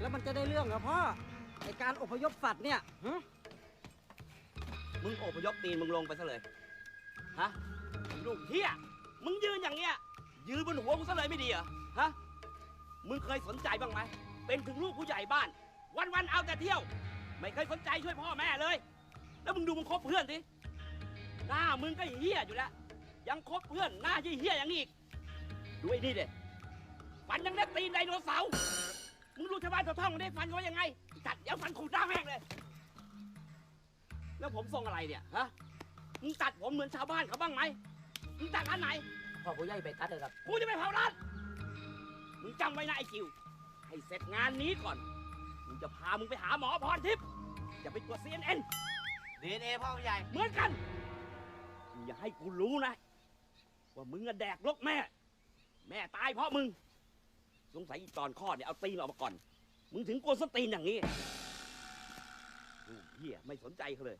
แล้วมันจะได้เรื่องเหรอพ่อไอการอพยพสัตว์เนี่ยฮะมึงอพยพตีนมึงลงไปซะเลย ฮะไอ้ลูกเฮียมึงยืนอย่างเงี้ย ยืนบนหัวกูซะเลยไม่ดีเหรอ ฮะ มึงเคยสนใจบ้างไหม เป็นถึงลูกผู้ใหญ่บ้านวันๆเอาแต่เที่ยว ไม่เคยสนใจช่วยพ่อแม่เลย แล้วมึงดูมึงคบเพื่อนสิ หน้ามึงก็เฮี้ยอยู่แล้ว ยังคบเพื่อนหน้าเฮี้ยๆอย่างนี้อีก ดูไอ้นี่เด็ฟันยังได้ตีนไดโนเสาร์ มึงรู้ชาวบ้านชาวท่องมันได้ฟันเขาว่ายังไงจัดเดี๋ยวฟันขูดหน้าแม่งเลย แล้วผมทรงอะไรเนี่ยฮะ มึงตัดผมเหมือนชาวบ้านเขาบ้างไหมมึงตัดร้านไหน พ่อผู้ใหญ่ไปตัดเลยครับ กูจะไปเผาร้าน มึงจำไว้นะไอ้คิว ให้เสร็จงานนี้ก่อน มึงจะพามึงไปหาหมอพรทิพย์อย่าไปตรวจ CNN ดีเอพ่อผู้ใหญ่เหมือนกัน มึงอย่าให้กูรู้นะ ว่ามึงอะแดกลกแม่ แม่ตายเพราะมึง สงสัยอีตอนข้อดเนี่ยเอาตีนออกมาก่อน มึงถึงกลัวสนตีนอย่างนี้ลูกเหี้ยไม่สนใจเขาเลย